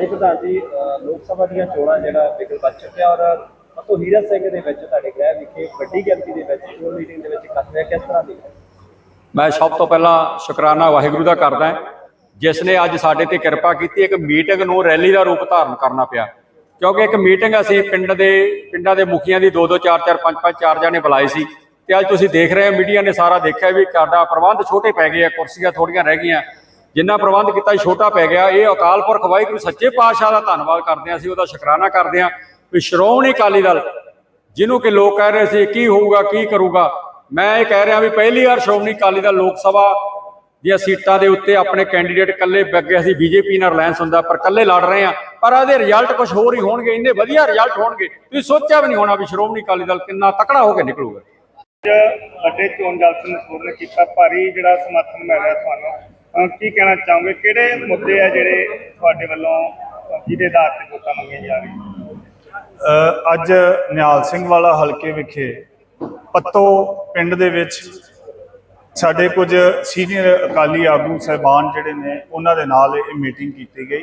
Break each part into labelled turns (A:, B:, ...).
A: ਇਹ ਪ੍ਰਧਾਨ ਜੀ ਲੋਕ ਸਭਾ ਦੀਆਂ ਚੋਣਾਂ ਜਿਹੜਾ ਬਿਗਲ ਵੱਜ ਚੁੱਕਿਆ ਔਰ ਮਤੋ ਹੀਰਾ ਸਿੰਘ ਦੇ ਵਿੱਚ ਤੁਹਾਡੇ ਗ੍ਰਹਿ ਵਿਖੇ ਵੱਡੀ ਗਿਣਤੀ ਦੇ ਵਿੱਚ ਚੋਣ ਮੀਟਿੰਗ ਦੇ ਵਿੱਚ ਇਕੱਠ ਕਿਸ ਤਰ੍ਹਾਂ ਦੀ
B: ਮੈਂ ਸਭ ਤੋਂ ਪਹਿਲਾਂ ਸ਼ੁਕਰਾਨਾ ਵਾਹਿਗੁਰੂ ਦਾ ਕਰਦਾ ਹਾਂ, ਜਿਸ ਨੇ ਅੱਜ ਸਾਡੇ ਤੇ ਕਿਰਪਾ ਕੀਤੀ ਇੱਕ ਮੀਟਿੰਗ ਨੂੰ ਰੈਲੀ ਦਾ ਰੂਪ ਧਾਰਨ ਕਰਨਾ ਪਿਆ। ਕਿਉਂਕਿ ਇੱਕ ਮੀਟਿੰਗ ਅਸੀਂ ਪਿੰਡ ਦੇ ਪਿੰਡਾਂ ਦੇ ਮੁਖੀਆਂ ਦੀ 2 2 4 4 5 5 ਚਾਰ ਜਣੇ ਬੁਲਾਏ ਸੀ। ਤੇ ਅੱਜ ਤੁਸੀਂ ਦੇਖ ਰਹੇ ਹੋ ਮੀਡੀਆ ਨੇ ਸਾਰਾ ਦੇਖਿਆ ਵੀ ਸਾਡਾ ਪ੍ਰਬੰਧ ਛੋਟੇ ਪੈ ਗਏ ਆ ਕੁਰਸੀਆਂ ਥੋੜੀਆਂ ਰਹਿ ਗਈਆਂ। ਜਿੰਨਾ ਪ੍ਰਬੰਧ ਕੀਤਾ ਛੋਟਾ ਪੈ ਗਿਆ। ਇਹ ਅਕਾਲ ਪੁਰਖ ਵਾਹਿਗੁਰੂ ਸੱਚੇ ਪਾਤਸ਼ਾਹ ਦਾ ਧੰਨਵਾਦ ਕਰਦੇ ਹਾਂ, ਅਸੀਂ ਉਹਦਾ ਸ਼ੁਕਰਾਨਾ ਕਰਦੇ ਹਾਂ। ਵੀ ਸ਼੍ਰੋਮਣੀ ਅਕਾਲੀ ਦਲ, ਜਿਹਨੂੰ ਕਿ ਲੋਕ ਕਹਿ ਰਹੇ ਸੀ, ਕੀ ਹੋਊਗਾ, ਕੀ ਕਰੂਗਾ? ਮੈਂ ਇਹ ਕਹਿ ਰਿਹਾ ਵੀ ਪਹਿਲੀ ਵਾਰ ਸ਼੍ਰੋਮਣੀ ਅਕਾਲੀ ਦਲ ਲੋਕ ਸਭਾ ਦੀਆਂ ਸੀਟਾਂ ਦੇ ਉੱਤੇ ਆਪਣੇ ਕੈਂਡੀਡੇਟ ਇਕੱਲੇ ਅੱਗੇ ਅਸੀਂ ਬੀਜੇਪੀ ਨਾਲ ਰਿਲਾਇੰਸ ਹੁੰਦਾ, ਪਰ ਇਕੱਲੇ ਲੜ ਰਹੇ ਆ ਪਰ ਇਹਦੇ ਰਿਜ਼ਲਟ ਕੁਝ ਹੋਰ ਹੀ ਹੋਣਗੇ, ਇੰਨੇ ਵਧੀਆ ਰਿਜ਼ਲਟ ਹੋਣਗੇ। ਤੁਸੀਂ ਸੋਚਿਆ ਵੀ ਨਹੀਂ ਹੋਣਾ ਵੀ ਸ਼੍ਰੋਮਣੀ ਅਕਾਲੀ ਦਲ ਕਿੰਨਾ ਤਕੜਾ ਹੋ ਕੇ ਨਿਕਲੂਗਾ।
C: ਵੱਡੇ ਚੋਣ ਜਲਸੇ ਨੂੰ ਸਪੂਰਨ ਕੀਤਾ, ਭਾਰੀ ਜਿਹੜਾ ਸਮਰਥਨ ਮਿਲ ਰਿਹਾ ਤੁਹਾਨੂੰ। ਅਹ ਕੀ ਕਹਿਣਾ ਚਾਹੋਗੇ? ਕਿਹੜੇ ਮੁੱਦੇ ਆ ਜਿਹੜੇ ਤੁਹਾਡੇ ਵੱਲੋਂ ਅਹ ਜਿਹਦੇ ਆਧਾਰ ਤੇ ਵੋਟਾਂ ਮੰਗੀਆਂ ਜਾ ਰਹੀਆਂ?
D: ਅ, ਅੱਜ ਨਿਹਾਲ ਸਿੰਘ ਵਾਲਾ ਹਲਕੇ ਵਿਖੇ ਪੱਤੋ ਪਿੰਡ ਦੇ ਵਿੱਚ ਸਾਡੇ ਕੁਝ ਸੀਨੀਅਰ ਅਕਾਲੀ ਆਗੂ ਸਹਿਬਾਨ ਜਿਹੜੇ ਨੇ ਉਹਨਾਂ ਦੇ ਨਾਲ ਇਹ ਮੀਟਿੰਗ ਕੀਤੀ ਗਈ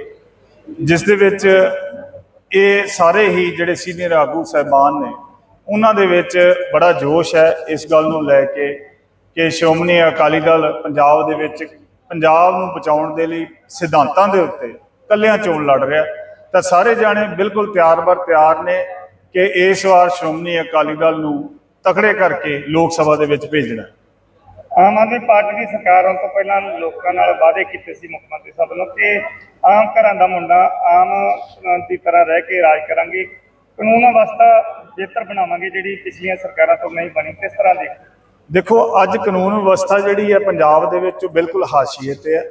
D: ਜਿਸ ਦੇ ਵਿੱਚ ਇਹ ਸਾਰੇ ਹੀ ਜਿਹੜੇ ਸੀਨੀਅਰ ਆਗੂ ਸਹਿਬਾਨ ਨੇ ਉਹਨਾਂ ਦੇ ਵਿੱਚ ਬੜਾ ਜੋਸ਼ ਹੈ ਇਸ ਗੱਲ ਨੂੰ ਲੈ ਕੇ ਕਿ ਸ਼੍ਰੋਮਣੀ ਅਕਾਲੀ ਦਲ ਪੰਜਾਬ ਦੇ ਵਿੱਚ ਪੰਜਾਬ ਨੂੰ ਬਚਾਉਣ ਦੇ ਲਈ ਸਿਧਾਂਤਾਂ ਦੇ ਉੱਤੇ ਕੱਲਿਆਂ ਚੋਣ ਲੜ ਰਿਹਾ। ਤਾਂ ਸਾਰੇ ਜਾਣੇ ਬਿਲਕੁਲ ਤਿਆਰ ਬਰ ਤਿਆਰ ਨੇ ਕਿ ਇਸ ਵਾਰ ਸ਼੍ਰੋਮਣੀ ਅਕਾਲੀ ਦਲ ਨੂੰ ਤਕੜੇ ਕਰਕੇ ਲੋਕ ਸਭਾ ਦੇ ਵਿੱਚ ਭੇਜਣਾ।
C: ਆਮ ਆਦਮੀ ਪਾਰਟੀ ਦੀ ਸਰਕਾਰਾਂ ਤੋਂ ਪਹਿਲਾਂ ਲੋਕਾਂ ਨਾਲ ਵਾਅਦੇ ਕੀਤੇ ਸੀ ਮੁੱਖ ਮੰਤਰੀ ਸਾਹਿਬ ਵੱਲੋਂ ਕਿ ਆਮ ਘਰਾਂ ਦਾ ਮੁੰਡਾ ਆਮ ਅਹ, ਦੀ ਤਰ੍ਹਾਂ ਰਹਿ ਕੇ ਰਾਜ ਕਰਾਂਗੇ। ਕਾਨੂੰਨ ਅਵਸਥਾ ਬਿਹਤਰ ਬਣਾਵਾਂਗੇ ਜਿਹੜੀ ਪਿਛਲੀਆਂ ਸਰਕਾਰਾਂ ਤੋਂ ਨਹੀਂ ਬਣੀ। ਕਿਸ ਤਰ੍ਹਾਂ ਦੀ
D: ਦੇਖੋ, ਅੱਜ ਕਾਨੂੰਨ ਵਿਵਸਥਾ ਜਿਹੜੀ ਹੈ ਪੰਜਾਬ ਦੇ ਵਿੱਚ ਉਹ ਬਿਲਕੁਲ ਹਾਸ਼ੀਏ ਤੇ ਹੈ।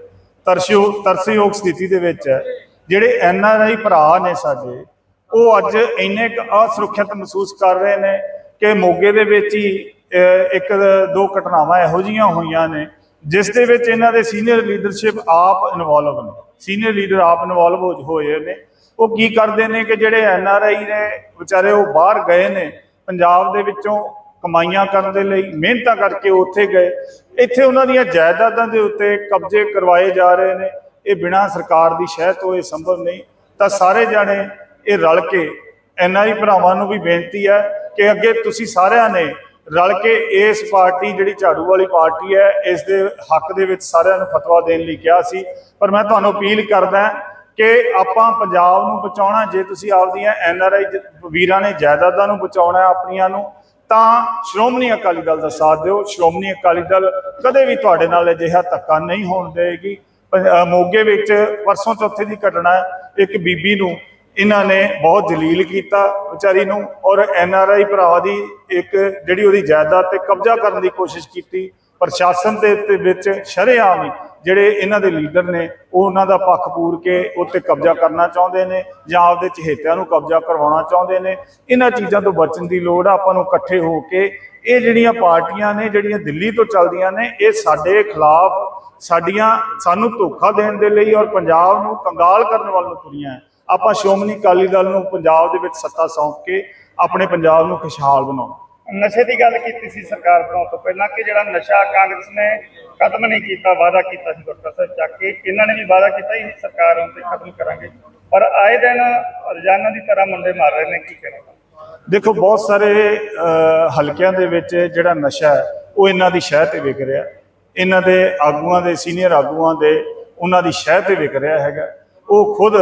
D: ਤਰਸਯੋ, ਤਰਸਯੋਗ ਸਥਿਤੀ ਦੇ ਵਿੱਚ ਹੈ। ਜਿਹੜੇ ਐਨ ਆਰ ਆਈ ਭਰਾ ਨੇ ਸਾਡੇ, ਉਹ ਅੱਜ ਇੰਨੇ ਕੁ ਅਸੁਰੱਖਿਅਤ ਮਹਿਸੂਸ ਕਰ ਰਹੇ ਨੇ ਕਿ ਮੋਗੇ ਦੇ ਵਿੱਚ ਹੀ ਇੱਕ, ਦੋ ਘਟਨਾਵਾਂ ਇਹੋ ਜੀਆਂ ਹੋਈਆਂ ਨੇ, ਜਿਸ ਦੇ ਵਿੱਚ ਇਹਨਾਂ ਦੇ ਸੀਨੀਅਰ ਲੀਡਰਸ਼ਿਪ ਆਪ ਇਨਵੋਲਵ ਨੇ। ਸੀਨੀਅਰ ਲੀਡਰ ਆਪ ਇਨਵੋਲਵ ਹੋਏ ਨੇ। ਉਹ ਕੀ ਕਰਦੇ ਨੇ ਕਿ ਜਿਹੜੇ ਐਨ ਆਰ ਆਈ ਨੇ, ਵਿਚਾਰੇ ਉਹ ਬਾਹਰ ਗਏ ਨੇ, ਪੰਜਾਬ ਦੇ ਵਿੱਚੋਂ ਕਮਾਈਆਂ ਕਰਨ ਦੇ ਲਈ, ਮਿਹਨਤਾਂ ਕਰਕੇ ਉਹ ਉੱਥੇ ਗਏ। ਇੱਥੇ ਉਹਨਾਂ ਦੀਆਂ ਜਾਇਦਾਦਾਂ ਦੇ ਉੱਤੇ ਕਬਜ਼ੇ ਕਰਵਾਏ ਜਾ ਰਹੇ ਨੇ। ਇਹ ਬਿਨਾਂ ਸਰਕਾਰ ਦੀ ਸ਼ਹਿ ਤੋਂ ਇਹ ਸੰਭਵ ਨਹੀਂ। ਤਾਂ ਸਾਰੇ ਜਾਣੇ ਇਹ ਰਲ ਕੇ ਐਨਆਈ ਭਰਾਵਾਂ ਨੂੰ ਵੀ ਬੇਨਤੀ ਹੈ ਕਿ ਅੱਗੇ ਤੁਸੀਂ ਸਾਰਿਆਂ ਨੇ ਰਲ ਕੇ ਇਸ ਪਾਰਟੀ, ਜਿਹੜੀ ਝਾੜੂ ਵਾਲੀ ਪਾਰਟੀ ਹੈ, ਇਸ ਦੇ ਹੱਕ ਦੇ ਵਿੱਚ ਸਾਰਿਆਂ ਨੂੰ ਫਤਵਾ ਦੇਣ ਲਈ ਕਿਹਾ ਸੀ। ਪਰ ਮੈਂ ਤੁਹਾਨੂੰ ਅਪੀਲ ਕਰਦਾ ਕਿ ਆਪਾਂ ਪੰਜਾਬ ਨੂੰ ਬਚਾਉਣਾ, ਜੇ ਤੁਸੀਂ ਆਪਦੀਆਂ ਐਨਆਰਆਈ ਵੀਰਾਂ ਨੇ ਜਾਇਦਾਦਾਂ ਨੂੰ ਬਚਾਉਣਾ ਆਪਣੀਆਂ ਨੂੰ ਤਾਂ ਸ਼੍ਰੋਮਣੀ ਅਕਾਲੀ ਦਲ ਦਾ ਸਾਥ ਦਿਓ। ਸ਼੍ਰੋਮਣੀ ਅਕਾਲੀ ਦਲ ਕਦੇ ਵੀ ਤੁਹਾਡੇ ਨਾਲ ਅਜਿਹਾ ਧੱਕਾ ਨਹੀਂ ਹੋਣ ਦੇਗੀ ਮੋਗੇ ਵਿੱਚ ਪਰਸੋਂ ਚੌਥੇ ਦੀ ਘਟਨਾ ਇੱਕ ਬੀਬੀ ਨੂੰ ਇਹਨਾਂ ਨੇ ਬਹੁਤ ਜਲੀਲ ਕੀਤਾ ਵਿਚਾਰੀ ਨੂੰ ਔਰ ਐਨ ਆਰ ਆਈ ਭਰਾਵਾਂ ਦੀ ਇੱਕ ਜਿਹੜੀ ਉਹਦੀ ਜਾਇਦਾਦ ਤੇ ਕਬਜ਼ਾ ਕਰਨ ਦੀ ਕੋਸ਼ਿਸ਼ ਕੀਤੀ। ਪ੍ਰਸ਼ਾਸਨ ਦੇ ਵਿੱਚ ਸ਼ਰੇਆਮ ਹੀ ਜਿਹੜੇ ਇਹਨਾਂ ਦੇ ਲੀਡਰ ਨੇ, ਉਹ ਉਹਨਾਂ ਦਾ ਪੱਖ ਪੂਰ ਕੇ ਉੱਤੇ ਕਬਜ਼ਾ ਕਰਨਾ ਚਾਹੁੰਦੇ ਨੇ ਜਾਂ ਆਪਦੇ ਚਹੇਤਿਆਂ ਨੂੰ ਕਬਜ਼ਾ ਕਰਵਾਉਣਾ ਚਾਹੁੰਦੇ ਨੇ ਇਹਨਾਂ ਚੀਜ਼ਾਂ ਤੋਂ ਬਚਣ ਦੀ ਲੋੜ ਆ, ਆਪਾਂ ਨੂੰ ਇਕੱਠੇ ਹੋ ਕੇ ਇਹ ਜਿਹੜੀਆਂ ਪਾਰਟੀਆਂ ਨੇ, ਜਿਹੜੀਆਂ ਦਿੱਲੀ ਤੋਂ ਚੱਲਦੀਆਂ ਨੇ, ਇਹ ਸਾਡੇ ਖਿਲਾਫ ਸਾਡੀਆਂ, ਸਾਨੂੰ ਧੋਖਾ ਦੇਣ ਦੇ ਲਈ ਔਰ ਪੰਜਾਬ ਨੂੰ ਕੰਗਾਲ ਕਰਨ ਵੱਲ ਨੂੰ ਤੁਰੀਆਂ ਹੈ। ਆਪਾਂ ਸ਼੍ਰੋਮਣੀ ਅਕਾਲੀ ਦਲ ਨੂੰ ਪੰਜਾਬ ਦੇ ਵਿੱਚ ਸੱਤਾ ਸੌਂਪ ਕੇ ਆਪਣੇ ਪੰਜਾਬ ਨੂੰ ਖੁਸ਼ਹਾਲ ਬਣਾਉਣਾ
C: ਨਸ਼ੇ ਦੀ ਗੱਲ ਕੀਤੀ ਸੀ ਸਰਕਾਰ ਬਣਾਉਣ ਤੋਂ ਪਹਿਲਾਂ ਕਿ ਜਿਹੜਾ ਨਸ਼ਾ ਕਾਂਗਰਸ ਨੇ ਖਤਮ ਨਹੀਂ ਕੀਤਾ, ਵਾਅਦਾ ਕੀਤਾ ਸੀ ਡਾਕਟਰ ਸਾਹਿਬ ਚੱਕ ਕੇ। ਇਹਨਾਂ ਨੇ ਵੀ ਵਾਅਦਾ ਕੀਤਾ ਸੀ ਸਰਕਾਰ ਆਉਣ ਤੇ ਖਤਮ ਕਰਾਂਗੇ। ਪਰ ਆਏ ਦਿਨ ਰੋਜ਼ਾਨਾ ਦੀ ਤਰ੍ਹਾਂ ਮੁੰਡੇ ਮਾਰ ਰਹੇ ਨੇ, ਕੀ ਕਰੇਗਾ
D: ਦੇਖੋ, ਬਹੁਤ ਸਾਰੇ ਹਲਕਿਆਂ ਦੇ ਵਿੱਚ ਜਿਹੜਾ ਨਸ਼ਾ ਹੈ, ਉਹ ਇਹਨਾਂ ਦੀ ਸ਼ਹਿ ਤੇ ਵਿਕ ਰਿਹਾ। ਇਹਨਾਂ ਦੇ ਆਗੂਆਂ ਦੇ, ਸੀਨੀਅਰ ਆਗੂਆਂ ਦੇ, ਉਹਨਾਂ ਦੀ ਸ਼ਹਿ ਤੇ ਵਿਕ ਰਿਹਾ ਹੈਗਾ। ਉਹ ਖੁਦ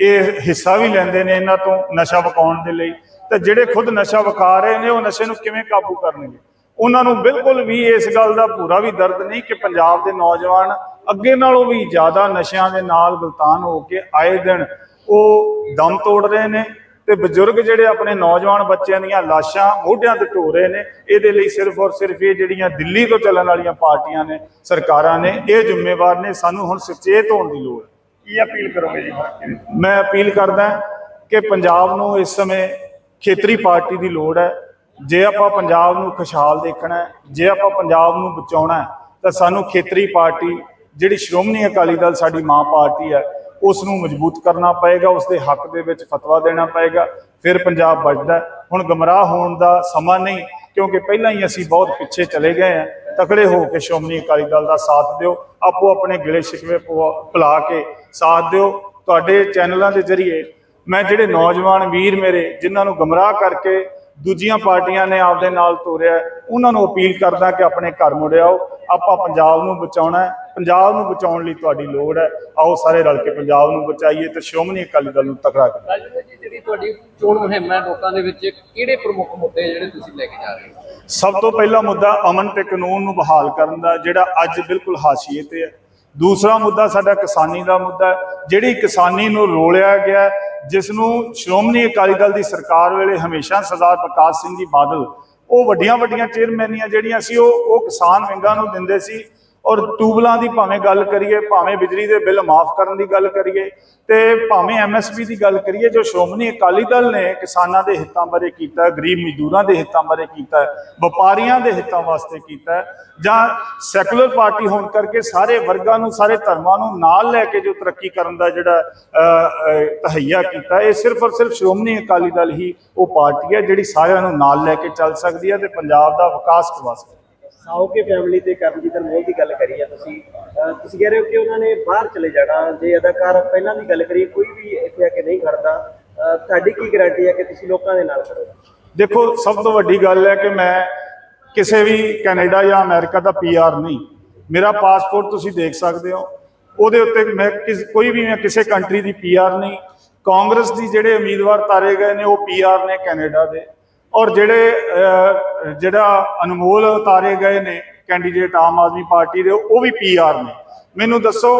D: ਇਹ ਹਿੱਸਾ ਵੀ ਲੈਂਦੇ ਨੇ ਇਹਨਾਂ ਤੋਂ ਨਸ਼ਾ ਵਕਾਉਣ ਦੇ ਲਈ। ਤਾਂ ਜਿਹੜੇ ਖੁਦ ਨਸ਼ਾ ਵਕਾ ਰਹੇ ਨੇ, ਉਹ ਨਸ਼ੇ ਨੂੰ ਕਿਵੇਂ ਕਾਬੂ ਕਰਨਗੇ? ਉਹਨਾਂ ਨੂੰ ਬਿਲਕੁਲ ਵੀ ਇਸ ਗੱਲ ਦਾ ਪੂਰਾ ਵੀ ਦਰਦ ਨਹੀਂ ਕਿ ਪੰਜਾਬ ਦੇ ਨੌਜਵਾਨ ਅੱਗੇ ਨਾਲੋਂ ਵੀ ਜ਼ਿਆਦਾ ਨਸ਼ਿਆਂ ਦੇ ਨਾਲ ਗਲਤਾਨ ਹੋ ਕੇ ਆਏ ਦਿਨ ਉਹ ਦਮ ਤੋੜ ਰਹੇ ਨੇ ਤੇ ਬਜ਼ੁਰਗ ਜਿਹੜੇ ਆਪਣੇ ਨੌਜਵਾਨ ਬੱਚਿਆਂ ਦੀਆਂ ਲਾਸ਼ਾਂ ਮੋਢਿਆਂ ਤੇ ਢੋ ਰਹੇ ਨੇ ਇਹਦੇ ਲਈ ਸਿਰਫ ਔਰ ਸਿਰਫ ਇਹ ਜਿਹੜੀਆਂ ਦਿੱਲੀ ਤੋਂ ਚੱਲਣ ਵਾਲੀਆਂ ਪਾਰਟੀਆਂ ਨੇ ਸਰਕਾਰਾਂ ਨੇ ਇਹ ਜ਼ਿੰਮੇਵਾਰ ਨੇ ਸਾਨੂੰ ਹੁਣ ਸੁਚੇਤ ਹੋਣ ਦੀ ਲੋੜ ਹੈ।
C: ਕੀ ਅਪੀਲ ਕਰੋਗੇ ਜੀ
D: ਮੈਂ ਅਪੀਲ ਕਰਦਾ ਕਿ ਪੰਜਾਬ ਨੂੰ ਇਸ ਸਮੇਂ ਖੇਤਰੀ ਪਾਰਟੀ ਦੀ ਲੋੜ ਹੈ। ਜੇ ਆਪਾਂ ਪੰਜਾਬ ਨੂੰ ਖੁਸ਼ਹਾਲ ਦੇਖਣਾ ਹੈ, ਜੇ ਆਪਾਂ ਪੰਜਾਬ ਨੂੰ ਬਚਾਉਣਾ ਹੈ, ਤਾਂ ਸਾਨੂੰ ਖੇਤਰੀ ਪਾਰਟੀ, ਜਿਹੜੀ ਸ਼੍ਰੋਮਣੀ ਅਕਾਲੀ ਦਲ ਸਾਡੀ ਮਾਂ ਪਾਰਟੀ ਹੈ, ਉਸ ਨੂੰ ਮਜ਼ਬੂਤ ਕਰਨਾ ਪਏਗਾ ਉਸ ਦੇ ਹੱਕ ਦੇ ਵਿੱਚ ਫਤਵਾ ਦੇਣਾ ਪਏਗਾ, ਫਿਰ ਪੰਜਾਬ ਬਚਦਾ ਹੁਣ ਗਮਰਾਹ ਹੋਣ ਦਾ ਸਮਾਂ ਨਹੀਂ, ਕਿਉਂਕਿ ਪਹਿਲਾਂ ਹੀ ਅਸੀਂ ਬਹੁਤ ਪਿੱਛੇ ਚਲੇ ਗਏ ਹਾਂ। ਤਕੜੇ ਹੋ ਕੇ ਸ਼੍ਰੋਮਣੀ ਅਕਾਲੀ ਦਲ ਦਾ ਸਾਥ ਦਿਓ, ਆਪੋ ਆਪਣੇ ਗਿਲੇ ਸ਼ਿਕਵੇ ਭੁ- ਭੁਲਾ ਕੇ ਸਾਥ ਦਿਓ। ਤੁਹਾਡੇ ਚੈਨਲਾਂ ਦੇ ਜ਼ਰੀਏ ਮੈਂ ਜਿਹੜੇ ਨੌਜਵਾਨ ਵੀਰ ਮੇਰੇ, ਜਿਨ੍ਹਾਂ ਨੂੰ ਗਮਰਾਹ ਕਰਕੇ ਦੂਜੀਆਂ ਪਾਰਟੀਆਂ ਨੇ ਆਪਦੇ ਨਾਲ ਤੋਰਿਆ ਉਹਨਾਂ ਨੂੰ ਅਪੀਲ ਕਰਦਾ ਕਿ ਆਪਣੇ ਘਰ ਮੁੜ ਆਓ। ਆਪਾਂ ਪੰਜਾਬ ਨੂੰ ਬਚਾਉਣਾ ਹੈ। ਪੰਜਾਬ ਨੂੰ ਬਚਾਉਣ ਲਈ ਤੁਹਾਡੀ ਲੋੜ ਹੈ। ਆਓ ਸਾਰੇ ਰਲ ਕੇ ਪੰਜਾਬ ਨੂੰ ਬਚਾਈਏ ਤੇ ਸ਼੍ਰੋਮਣੀ ਅਕਾਲੀ ਦਲ ਨੂੰ ਤਕੜਾ ਕਰੀਏ।
E: ਜੀ ਜਿਹੜੀ ਤੁਹਾਡੀ ਚੋਣ ਮੁਹਿੰਮ ਹੈ ਲੋਕਾਂ ਦੇ ਵਿੱਚ ਕਿਹੜੇ ਪ੍ਰਮੁੱਖ ਮੁੱਦੇ ਜਿਹੜੇ ਤੁਸੀਂ ਲੈ ਕੇ ਜਾ ਰਹੇ ਹੋ?
D: ਸਭ ਤੋਂ ਪਹਿਲਾ ਮੁੱਦਾ ਅਮਨ ਤੇ ਕਾਨੂੰਨ ਨੂੰ ਬਹਾਲ ਕਰਨ ਦਾ ਜਿਹੜਾ ਅੱਜ ਬਿਲਕੁਲ ਹਾਸ਼ੀਏ ਤੇ ਹੈ। ਦੂਸਰਾ ਮੁੱਦਾ ਸਾਡਾ ਕਿਸਾਨੀ ਦਾ ਮੁੱਦਾ ਜਿਹੜੀ ਕਿਸਾਨੀ ਨੂੰ ਰੋਲਿਆ ਗਿਆ ਹੈ, ਜਿਸ ਨੂੰ ਸ਼੍ਰੋਮਣੀ ਅਕਾਲੀ ਦਲ ਦੀ ਸਰਕਾਰ ਵੇਲੇ ਹਮੇਸ਼ਾ ਸਰਦਾਰ ਪ੍ਰਕਾਸ਼ ਸਿੰਘ ਜੀ ਬਾਦਲ ਉਹ ਵੱਡੀਆਂ ਵੱਡੀਆਂ ਚੇਅਰਮੈਨੀਆਂ ਜਿਹੜੀਆਂ ਸੀ ਉਹ ਉਹ ਕਿਸਾਨ ਵਿੰਗਾਂ ਨੂੰ ਦਿੰਦੇ ਸੀ ਔਰ ਟੂਬਲਾਂ ਦੀ ਭਾਵੇਂ ਗੱਲ ਕਰੀਏ ਭਾਵੇਂ ਬਿਜਲੀ ਦੇ ਬਿੱਲ ਮਾਫ ਕਰਨ ਦੀ ਗੱਲ ਕਰੀਏ ਤੇ ਭਾਵੇਂ ਐਮਐਸਪੀ ਦੀ ਗੱਲ ਕਰੀਏ ਜੋ ਸ਼੍ਰੋਮਣੀ ਅਕਾਲੀ ਦਲ ਨੇ ਕਿਸਾਨਾਂ ਦੇ ਹਿੱਤਾਂ ਬਾਰੇ ਕੀਤਾ ਗਰੀਬ ਮਜ਼ਦੂਰਾਂ ਦੇ ਹਿੱਤਾਂ ਬਾਰੇ ਕੀਤਾ ਵਪਾਰੀਆਂ ਦੇ ਹਿੱਤਾਂ ਵਾਸਤੇ ਕੀਤਾ ਜਾਂ ਸੈਕੂਲਰ ਪਾਰਟੀ ਹੋਣ ਕਰਕੇ ਸਾਰੇ ਵਰਗਾਂ ਨੂੰ ਸਾਰੇ ਧਰਮਾਂ ਨੂੰ ਨਾਲ ਲੈ ਕੇ ਜੋ ਤਰੱਕੀ ਕਰਨ ਦਾ ਜਿਹੜਾ ਅ, ਤਹਈਆ ਕੀਤਾ ਇਹ ਸਿਰਫ ਔਰ ਸਿਰਫ ਸ਼੍ਰੋਮਣੀ ਅਕਾਲੀ ਦਲ ਹੀ ਉਹ ਪਾਰਟੀ ਹੈ ਜਿਹੜੀ ਸਾਰਿਆਂ ਨੂੰ ਨਾਲ ਲੈ ਕੇ ਚੱਲ ਸਕਦੀ ਹੈ ਤੇ ਪੰਜਾਬ ਦਾ ਵਿਕਾਸ ਕਰਵਾ ਸਕਦੀ ਹੈ।
A: ਸਾਊਕੇ ਫੈਮਿਲੀ ਤੇ ਕਰਮਜੀਤ ਅਨਮੋਲ ਦੀ ਗੱਲ ਕਰੀ ਆ ਤੁਸੀਂ, ਅਹ ਤੁਸੀਂ ਕਹਿ ਰਹੇ ਹੋ ਕਿ ਉਹਨਾਂ ਨੇ ਬਾਹਰ ਚਲੇ ਜਾਣਾ, ਜੇ ਅਦਾਕਾਰ ਪਹਿਲਾਂ ਦੀ ਗੱਲ ਕਰੀਏ, ਕੋਈ ਵੀ ਇੱਥੇ ਆ ਕੇ ਨਹੀਂ ਖੜਦਾ, ਅਹ ਤੁਹਾਡੀ ਕੀ ਗਾਰੰਟੀ ਹੈ ਕਿ ਤੁਸੀਂ ਲੋਕਾਂ ਦੇ ਨਾਲ ਖੜੋਗੇ
D: ਦੇਖੋ, ਸਭ ਤੋਂ ਵੱਡੀ ਗੱਲ ਹੈ ਕਿ ਮੈਂ ਕਿਸੇ ਵੀ ਕੈਨੇਡਾ ਜਾਂ ਅਮਰੀਕਾ ਦਾ ਪੀਆਰ ਨਹੀਂ। ਮੇਰਾ ਪਾਸਪੋਰਟ ਤੁਸੀਂ ਦੇਖ ਸਕਦੇ ਹੋ। ਉਹਦੇ ਉੱਤੇ ਮੈਂ ਕਿਸ, ਕੋਈ ਵੀ ਮੈਂ ਕਿਸੇ ਕੰਟਰੀ ਦੀ ਪੀਆਰ ਨਹੀਂ। ਕਾਂਗਰਸ ਦੀ ਜਿਹੜੇ ਉਮੀਦਵਾਰ ਤਾਰੇ ਗਏ ਨੇ, ਉਹ ਪੀਆਰ ਨੇ ਕੈਨੇਡਾ ਦੇ। ਔਰ ਜਿਹੜੇ ਜਿਹੜਾ ਅਨਮੋਲ ਉਤਾਰੇ ਗਏ ਨੇ ਕੈਂਡੀਡੇਟ ਆਮ ਆਦਮੀ ਪਾਰਟੀ ਦੇ, ਉਹ ਵੀ ਪੀਆਰ ਨੇ। ਮੈਨੂੰ ਦੱਸੋ,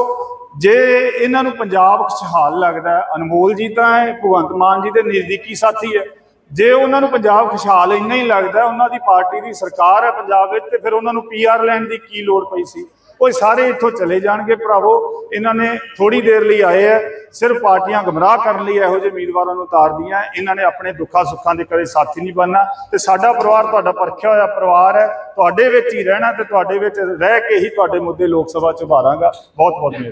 D: ਜੇ ਇਹਨਾਂ ਨੂੰ ਪੰਜਾਬ ਖੁਸ਼ਹਾਲ ਲੱਗਦਾ ਅਨਮੋਲ ਜੀ ਤਾਂ ਇਹ ਭਗਵੰਤ ਮਾਨ ਜੀ ਦੇ ਨਜ਼ਦੀਕੀ ਸਾਥੀ ਹੈ। ਜੇ ਉਹਨਾਂ ਨੂੰ ਪੰਜਾਬ ਖੁਸ਼ਹਾਲ ਇੰਨਾ ਹੀ ਲੱਗਦਾ ਉਹਨਾਂ ਦੀ ਪਾਰਟੀ ਦੀ ਸਰਕਾਰ ਹੈ ਪੰਜਾਬ ਵਿੱਚ, ਤੇ ਫਿਰ ਉਹਨਾਂ ਨੂੰ ਪੀਆਰ ਲੈਣ ਦੀ ਕੀ ਲੋੜ ਪਈ ਸੀ? ਉਹ ਸਾਰੇ ਇੱਥੋਂ ਚਲੇ ਜਾਣਗੇ ਭਰਾਵੋ। ਇਹਨਾਂ ਨੇ ਥੋੜੀ ਦੇਰ ਲਈ ਆਏ ਆ। ਸਿਰਫ ਪਾਰਟੀਆਂ ਗਮਰਾਹ ਕਰਨ ਲਈ ਇਹੋ ਜਿਹੇ ਉਮੀਦਵਾਰਾਂ ਨੂੰ ਉਤਾਰਦੀਆਂ। ਇਹਨਾਂ ਨੇ ਆਪਣੇ ਦੁੱਖਾਂ ਸੁੱਖਾਂ ਦੇ ਕਦੇ ਸਾਥੀ ਨਹੀਂ ਬਣਨਾ। ਤੇ ਸਾਡਾ ਪਰਿਵਾਰ ਤੁਹਾਡਾ ਪਰਖਿਆ ਹੋਇਆ ਪਰਿਵਾਰ ਹੈ। ਤੁਹਾਡੇ ਵਿੱਚ ਹੀ ਰਹਿਣਾ ਤੇ ਤੁਹਾਡੇ ਵਿੱਚ ਰਹਿ ਕੇ ਹੀ ਤੁਹਾਡੇ ਮੁੱਦੇ ਲੋਕ ਸਭਾ ਚ ਭਾਰਾਂਗਾ ਬਹੁਤ ਬਹੁਤ ਮਿਹਰਬਾਨੀ